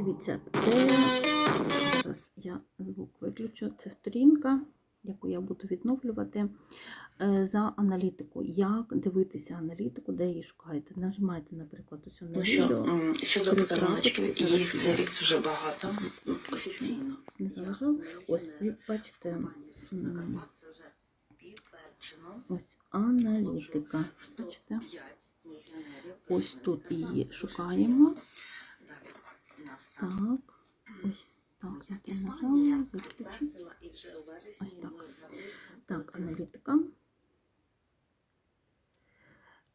Дивіться, це зараз я звук виключу. Це сторінка, яку я буду відновлювати е, за аналітику. Як дивитися аналітику, де її шукаєте. Нажимаєте, наприклад, ось на Ну що, відео. щодо Перетрапити їх цей рік дуже багато. Офіційно. Не заважав. Ось, бачите, ось аналітика. Бачите? Ось тут її шукаємо. Далі у нас там Так, так, я Іспанія нажала, виключу. Ось так. Так, аналітика.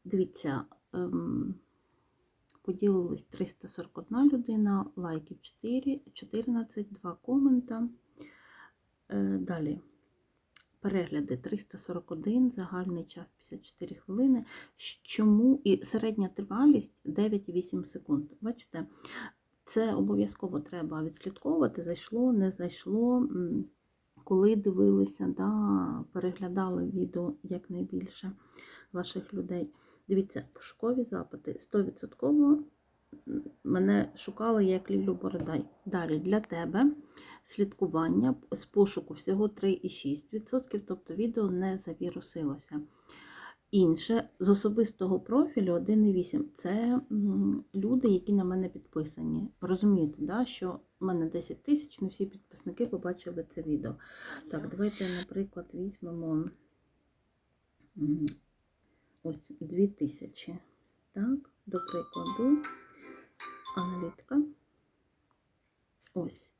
Дивіться, ем, поділились 341 людина, лайків 4, 14, 2 комента. Далі. Перегляди 341, загальний час 54 хвилини. Чому і середня тривалість 9,8 секунд. Бачите, це обов'язково треба відслідковувати, зайшло, не зайшло. Коли дивилися, да, переглядали відео якнайбільше ваших людей. Дивіться, пошукові запити 100% мене шукали як Лілю Бородай. Далі для тебе слідкування з пошуку всього 3,6%, тобто відео не завірусилося. Інше з особистого профілю 1,8 це люди, які на мене підписані. Розумієте, да, що в мене 10 тисяч, не всі підписники побачили це відео. Так, давайте, наприклад, візьмемо ось 2000. Так, до прикладу, аналітика. Ось.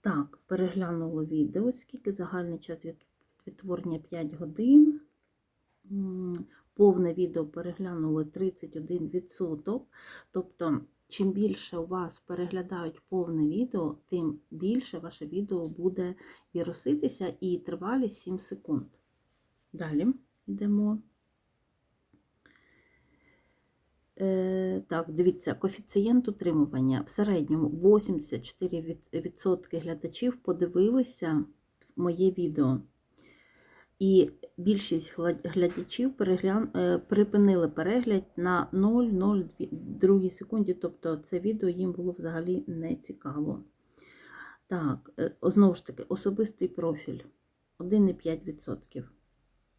Так, переглянуло відео, скільки загальний час від відтворення 5 годин. Повне відео переглянули 31%. Тобто, чим більше у вас переглядають повне відео, тим більше ваше відео буде віруситися і тривалість 7 секунд. Далі йдемо. Е, так, дивіться, коефіцієнт утримування. В середньому 84% глядачів подивилися моє відео. І більшість глядачів переглян... е, припинили перегляд на 0,02 секунді, тобто це відео їм було взагалі не цікаво. Так, е, знову ж таки, особистий профіль 1,5%.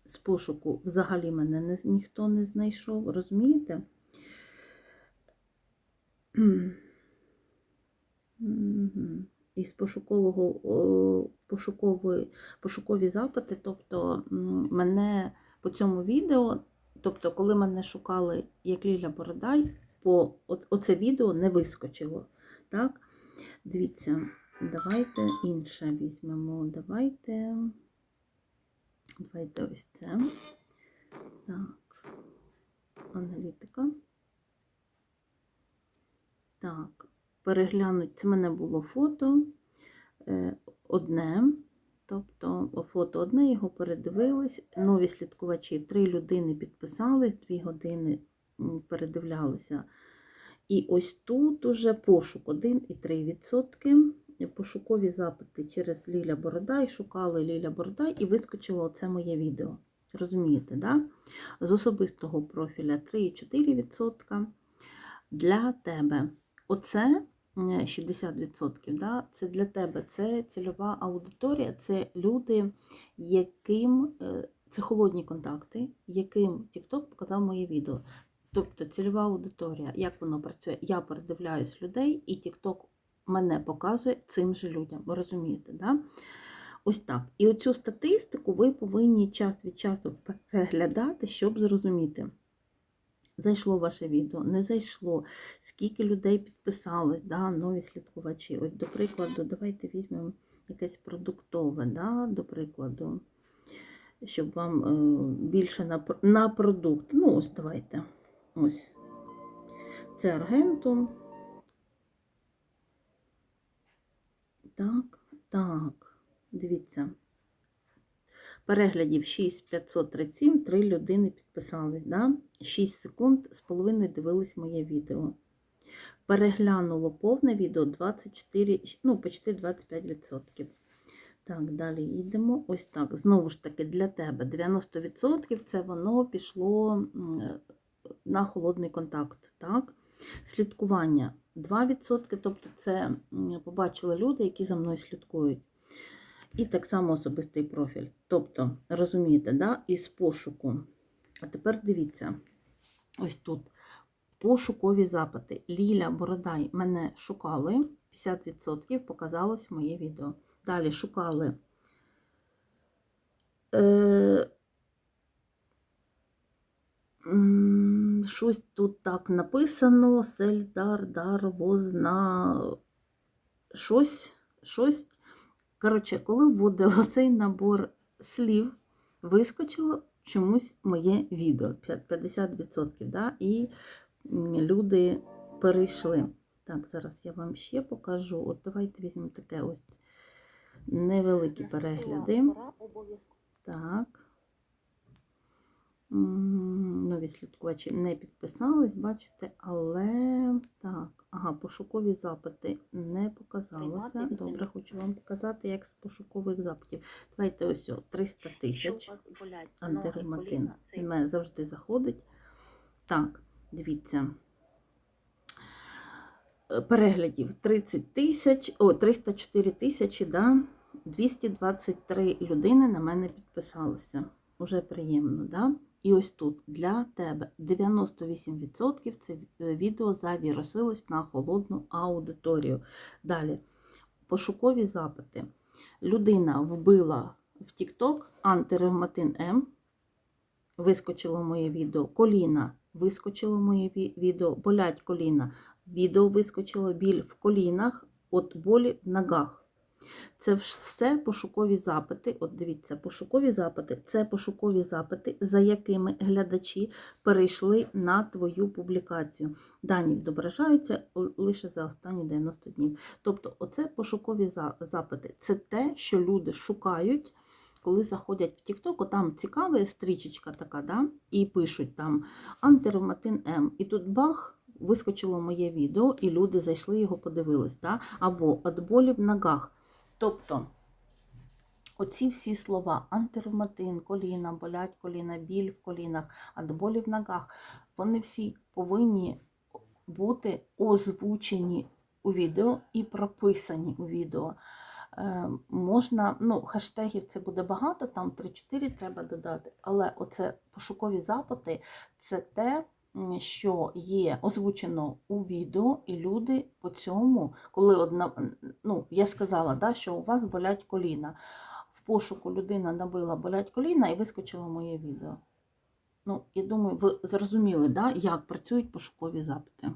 З пошуку взагалі мене не, ніхто не знайшов, розумієте? Із пошукового пошукової, пошукові запити, тобто мене по цьому відео, тобто, коли мене шукали як Ліля Бородай, по оце відео не вискочило. Так? Дивіться, давайте інше візьмемо. Давайте. Давайте ось це. Так, аналітика. Так, переглянуть, це мене було фото е, одне, тобто фото одне, його передивились, нові слідкувачі, три людини підписались, дві години передивлялися. І ось тут уже пошук 1,3%. Пошукові запити через Ліля Бородай, шукали Ліля Бородай і вискочило оце моє відео. Розумієте, да? З особистого профіля 3,4%. Для тебе Оце 60%, да, це для тебе, це цільова аудиторія, це люди, яким е, це холодні контакти, яким TikTok показав моє відео. Тобто цільова аудиторія, як воно працює? Я передивляюсь людей, і TikTok мене показує цим же людям. Ви розумієте, да? Ось так. І оцю статистику ви повинні час від часу переглядати, щоб зрозуміти. Зайшло ваше відео, не зайшло, скільки людей підписалось, да, нові слідкувачі. От, до прикладу, давайте візьмемо якесь продуктове, да, до прикладу, щоб вам е, більше на, на продукт. Ну, ось давайте. Ось. Це аргентум. Так, так, дивіться. Переглядів 6537, 3 людини підписали. Да? 6 секунд з половиною дивились моє відео. Переглянуло повне відео 24, ну, почти 25%. Так, далі йдемо. Ось так. Знову ж таки, для тебе 90% це воно пішло на холодний контакт. Так? Слідкування 2%, тобто це побачили люди, які за мною слідкують. І так само особистий профіль. Тобто, розумієте, да? із пошуку. А тепер дивіться, ось тут пошукові запити. Ліля Бородай мене шукали, 50% показалось моє відео. Далі шукали. Е, щось тут так написано: Сельдар, дар, возна. Щось, щось. Коротше, коли вводила цей набор слів, вискочило чомусь моє відео 50%, да? і люди перейшли. Так, зараз я вам ще покажу. От давайте візьмемо таке ось невеликі перегляди. Так. Нові слідкувачі не підписались, бачите, але так, ага, пошукові запити не показалося. Добре, хочу вам показати, як з пошукових запитів. Давайте ось о, 300 тисяч. Антиревматин. коліна, це мене завжди заходить. Так, дивіться. Е, Переглядів 30 тисяч, о, 304 тисячі, да? 223 людини на мене підписалися. Уже приємно, да? І ось тут для тебе 98% це е, відео завірусилось на холодну аудиторію. Далі, пошукові запити. Людина вбила в TikTok антиревматин М, вискочило моє відео, коліна, вискочило моє відео, болять коліна, відео вискочило, біль в колінах, от болі в ногах. Це все пошукові запити. От дивіться, пошукові запити це пошукові запити, за якими глядачі перейшли на твою публікацію. Дані відображаються лише за останні 90 днів. Тобто, оце пошукові запити. Це те, що люди шукають, коли заходять в TikTok, там цікава стрічечка така, да? і пишуть там антиревматин М. І тут бах. Вискочило моє відео, і люди зайшли його подивились. Да? Або «От болі в ногах. Тобто оці всі слова антиревматин, коліна, болять коліна, біль в колінах, от болі в ногах, вони всі повинні бути озвучені у відео і прописані у відео. Е, можна, ну, хештегів це буде багато, там 3-4 треба додати, але оце пошукові запити це те, що є озвучено у відео, і люди по цьому, коли одна, ну, я сказала, да, що у вас болять коліна. В пошуку людина набила болять коліна і вискочило моє відео. Ну, я думаю, ви зрозуміли, да, як працюють пошукові запити.